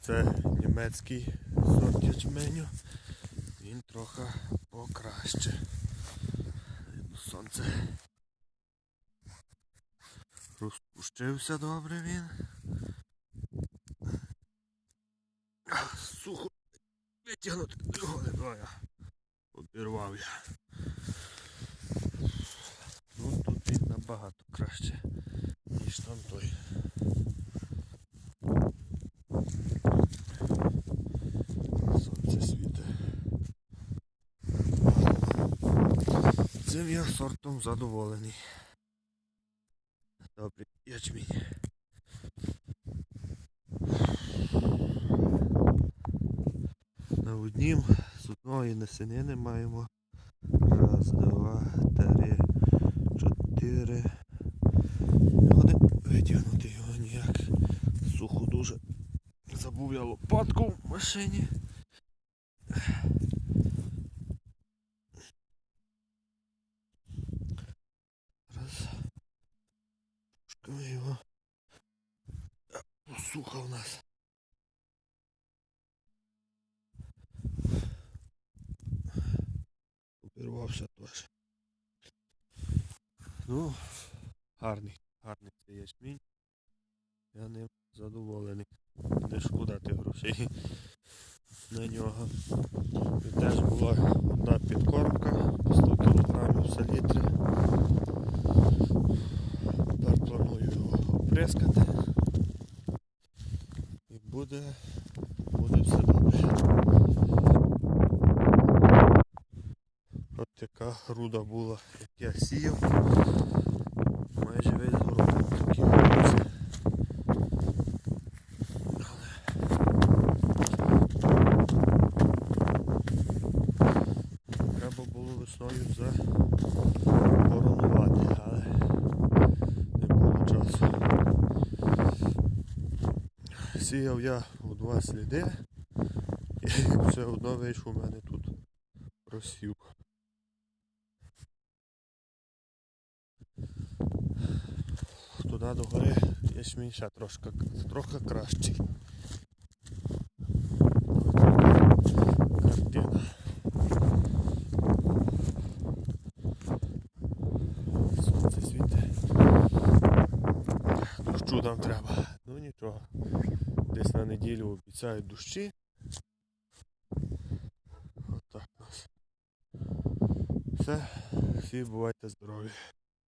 Це німецький сорт ячменю. Він трохи покраще. Сонце розпущився добре він. Сухо витягнути його не даю. Обірвав я. Ну тут він набагато краще, ніж там той. Сонце світе. Цим я сортом задоволений. Добрий ячмінь. На однім з одної насінини маємо. Раз, два, три, чотири. Годи витягнути його ніяк. Сухо дуже. Забув я лопатку в машині. Раз. Пушками його. Сухо у нас. Обірвався теж. Ну, гарний, гарний цей ячмінь. Я ним задоволений. Не шкодати грошей на нього. І теж була одна підкормка по 100 кг селітрі. Тепер планую його оприскати. Буде, буде все добре. От яка груда була, як я сіяв. Майже весь город такий грудці. Треба було весною заборонувати, але не було часу. Сіяв я у два сліди і все одно вийшов у мене тут просів. Туди до гори ячмінь ще трошки, трохи кращий. Картина. Сонце світить. Дощу нам треба. Ну то Десь на неділю обіцяють дощі. Отак у нас. Все. Всі бувайте здорові.